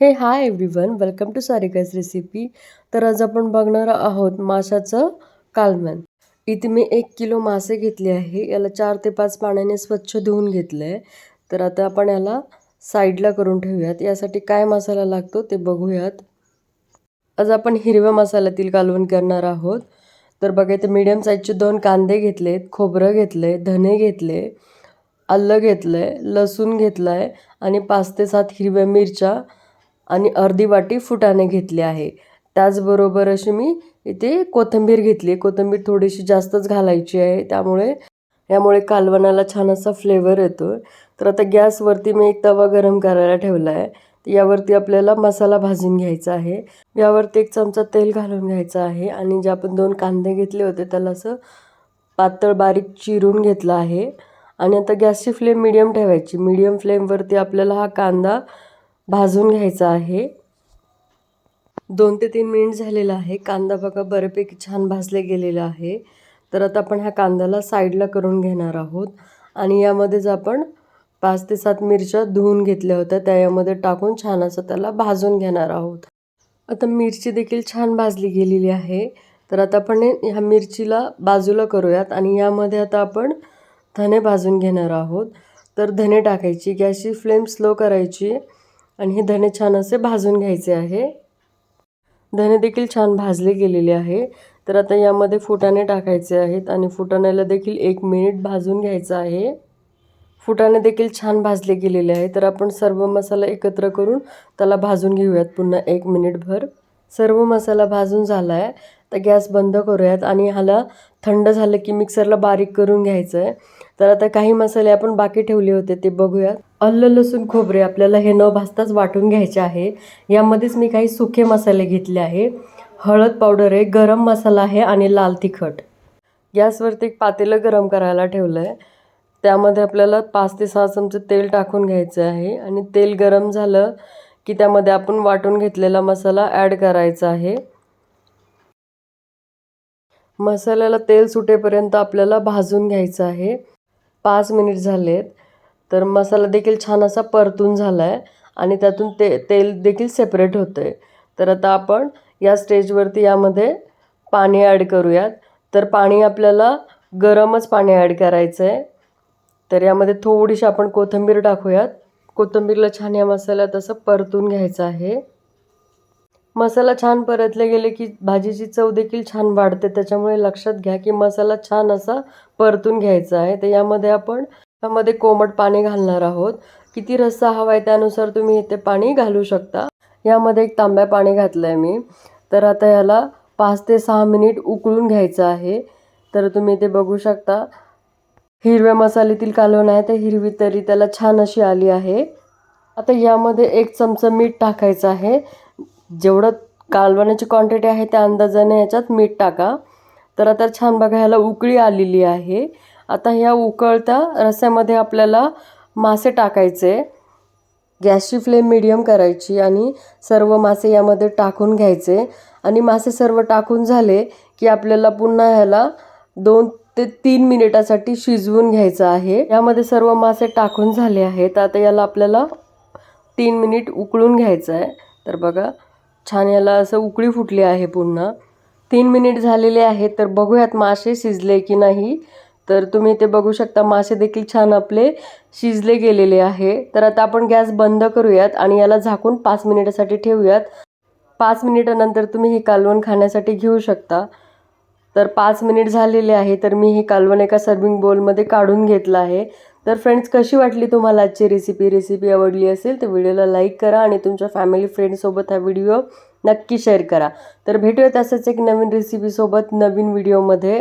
Hey hi everyone welcome to Sarika's recipe तर आज आपण बघणार आहोत माशाचं कालमन इथे मी एक किलो मासे घेतले आहे. याला चार ते पाच पाण्याने स्वच्छ धुवून घेतलं आहे तर आता आपण याला साईडला करून ठेवूयात. यासाठी काय मसाला लागतो ते बघूयात. आज आपण हिरव्या मसाल्यातील कालवण करणार आहोत. तर बघा इथे मीडियम साईजचे दोन कांदे घेतलेत खोबरं घेतले धने घेतले आलं घेतलं आहे लसूण घेतलं आहे आणि पाच ते सात हिरव्या मिरच्या आणि अर्धी वाटी फुटाणे घेतले आहे. त्याचबरोबर अशी मी इथे कोथिंबीर घेतली कोथिंबीर थोडीशी जास्तच घालायची आहे. त्यामुळे यामुळे कालवणाला छान असा फ्लेवर येतो. तर आता गॅसवरती मी एक तवा गरम करायला ठेवला आहे. यावरती आपल्याला मसाला भाजून घ्यायचा आहे. यावरती एक चमचा तेल घालून घ्यायचं आहे. आणि जे आपण दोन कांदे घेतले होते त्याला असं पातळ बारीक चिरून घेतलं आहे. आणि आता गॅसची फ्लेम मिडियम ठेवायची. मिडियम फ्लेमवरती आपल्याला हा कांदा भाजून घ्यायचा आहे. दोन ते तीन मिनिट झालेला आहे. कांदा बघा बऱ्यापैकी छान भाजले गेलेला आहे. तर आता आपण ह्या कांद्याला साईडला करून घेणार आहोत. आणि यामध्येच आपण पाच ते सात मिरच्या धुवून घेतल्या होत्या. त्या यामध्ये टाकून छान असं त्याला भाजून घेणार आहोत. आता मिरची देखील छान भाजली गेलेली आहे. तर आता आपण ह्या मिरचीला बाजूला करूयात आणि यामध्ये आता आपण धने भाजून घेणार आहोत. तर धने टाकायची गॅसची फ्लेम स्लो करायची. आणि हे धने छान असे भाजून घ्यायचे आहे. धने देखील छान भाजले गेलेले आहे. तर आता यामध्ये फुटाणे टाकायचे आहेत आणि फुटाण्याला देखील एक मिनिट भाजून घ्यायचं आहे. फुटाणे देखील छान भाजले गेलेले आहे. तर आपण सर्व मसाला एकत्र करून त्याला भाजून घेऊयात पुन्हा एक मिनिटभर सर्व मसाला भाजून झाला आहे तर गॅस बंद करूयात आणि ह्याला थंड झालं की मिक्सरला बारीक करून घ्यायचं आहे तर आता काही मसाले आपण बाकी ठेवले होते ते बघूयात. अल्ल लसूण खोबरे आपल्याला हे न भाजताच वाटून घ्यायचे आहे. यामध्येच मी काही सुखे मसाले घेतले आहे. हळद पावडर आहे गरम मसाला आहे आणि लाल तिखट. गॅसवरती एक पातेलं गरम करायला ठेवलं आहे त्यामध्ये आपल्याला पाच ते सहा चमचे तेल टाकून घ्यायचं आहे आणि तेल गरम झालं की त्यामध्ये आपण वाटून घेतलेला मसाला ॲड करायचा आहे. मसाल्याला तेल सुटेपर्यंत आपल्याला भाजून घ्यायचं आहे. पाच मिनिट झालेत. तर मसाला देखील छान असा परतून झाला आहे आणि त्यातून ते तेल देखील सेपरेट होतं आहे तर आता आपण या स्टेजवरती यामध्ये पाणी ॲड करूयात. तर पाणी आपल्याला गरमच पाणी ॲड करायचं आहे तर यामध्ये थोडीशी आपण कोथिंबीर टाकूयात. कोथिंबीरला छान या मसाल्यात असं परतून घ्यायचं आहे. मसाला छान परतले गेले की भाजीची चव देखील छान वाढते. त्याच्यामुळे लक्षात घ्या की मसाला छान असा परतून घ्यायचा आहे. तर यामध्ये आपण त्यामध्ये कोमट पाणी घालणार आहोत. किती रस्सा हवा आहे त्यानुसार तुम्ही इथे पाणी घालू शकता. यामध्ये एक तांब्या पाणी घातलं आहे मी. तर आता याला पाच ते सहा मिनिट उकळून घ्यायचं आहे. तर तुम्ही इथे बघू शकता. हिरव्या मसाल्यातील कालवण आहे. तर हिरवी तरी त्याला छान अशी आली आहे. आता यामध्ये एक चमचा मीठ टाकायचं आहे. जेवढं कालवणाची क्वांटिटी आहे त्या अंदाजाने याच्यात मीठ टाका. तर आता छान बघा ह्याला उकळी आलेली आहे. आता ह्या उकळत्या रस्यामध्ये आपल्याला मासे टाकायचे. गॅसची फ्लेम मिडियम करायची आणि सर्व मासे यामध्ये टाकून घ्यायचे. आणि मासे सर्व टाकून झाले की आपल्याला पुन्हा ह्याला दोन ते तीन मिनिटासाठी शिजवून घ्यायचं आहे. यामध्ये सर्व मासे टाकून झाले आहेत. आता याला आपल्याला तीन मिनिट उकळून घ्यायचं आहे तर बघा छान याला असं उकळी फुटली आहे पुन्हा तीन मिनिट झालेले आहेत तर बघूयात मासे शिजले की नाही. तर तुम्ही ते बघू शकता मासे देखील छान आपले शिजले गेलेले आहे. तर आता आपण गॅस बंद करूयात आणि याला झाकून पाच मिनिटासाठी ठेवूयात. पाच मिनिटानंतर तुम्ही हे कालवण खाण्यासाठी घेऊ शकता. तर पाच मिनिट झालेले आहे तर मी हे कालवण एका सर्विंग बोलमध्ये काढून घेतलं आहे. तर फ्रेंड्स कशी वाटली तुम्हाला आजची रेसिपी रेसिपी आवडली असेल तर व्हिडिओला लाईक करा आणि तुमच्या फॅमिली फ्रेंडसोबत हा व्हिडिओ नक्की शेअर करा. तर भेटूयात असंच एक नवीन रेसिपीसोबत नवीन व्हिडिओमध्ये